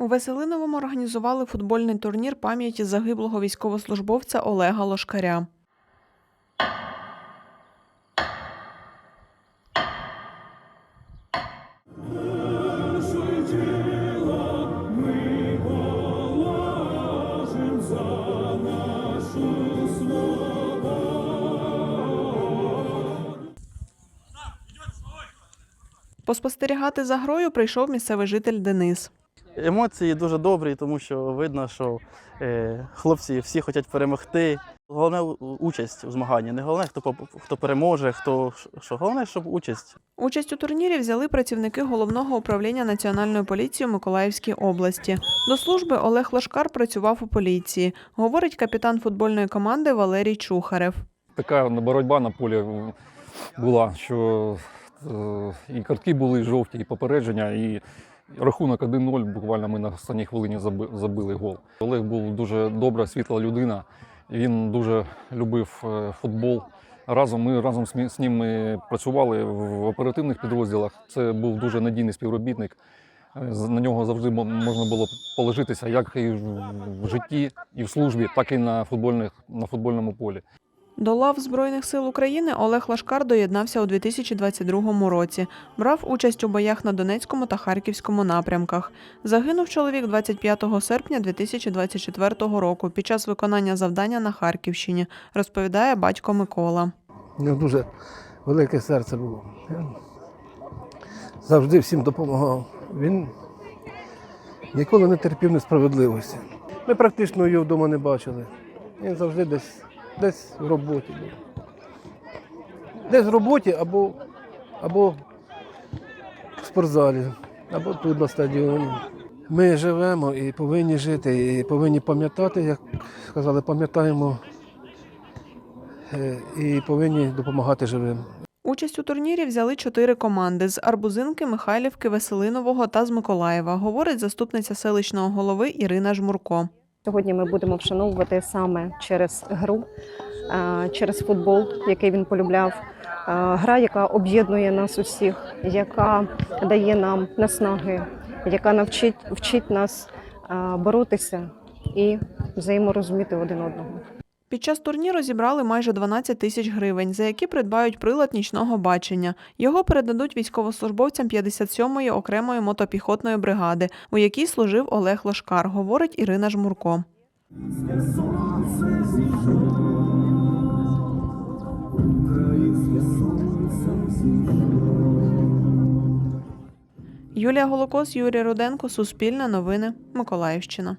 У Веселиновому організували футбольний турнір пам'яті загиблого військовослужбовця Олега Лошкаря. Поспостерігати за грою прийшов місцевий житель Денис. Емоції дуже добрі, тому що видно, що е, хлопці всі хочуть перемогти. Головне участь у змаганні. Не головне, хто хто переможе, хто що. Головне, щоб участь. Участь у турнірі взяли працівники головного управління Національної поліції у Миколаївській області. До служби Олег Лошкар працював у поліції, говорить капітан футбольної команди Валерій Чухарев. така боротьба на полі була, що е, і картки були жовті, і попередження, і рахунок 1-0. Буквально ми на останній хвилині забили гол. Олег був дуже добра, світла людина. Він дуже любив е, футбол. Разом ми разом з ним працювали в оперативних підрозділах. Це був дуже надійний співробітник. Е, На нього завжди можна було положитися як і в житті, і в службі, так і на, футбольних, на футбольному полі. До лав Збройних сил України Олег Лашкар доєднався у 2022 році. Брав участь у боях на Донецькому та Харківському напрямках. Загинув чоловік 25 серпня 2024 року під час виконання завдання на Харківщині, розповідає батько Микола. Дуже велике серце було. Завжди всім допомагав. Він ніколи не терпів несправедливості. Ми практично його вдома не бачили. Він завжди десь, десь в роботі був. Десь в роботі або, або в спортзалі, або тут на стадіоні. Ми живемо і повинні жити, і повинні пам'ятати, як сказали, пам'ятаємо е, і повинні допомагати живим. Участь у турнірі взяли чотири команди з Арбузинки, Михайлівки, Веселинового та з Миколаєва, говорить заступниця селищного голови Ірина Жмурко. Сьогодні ми будемо вшановувати саме через гру, е, через футбол, який він полюбляв. Е, Гра, яка об'єднує нас усіх, яка дає нам наснаги, яка навчить вчить нас е, боротися і взаєморозуміти один одного. Під час турніру зібрали майже 12 тисяч гривень, за які придбають прилад нічного бачення. Його передадуть військовослужбовцям 57-ї окремої мотопіхотної бригади, у якій служив Олег Лошкар, говорить Ірина Жмурко. Юлія Голокос, Юрій Руденко, Суспільне новини, Миколаївщина.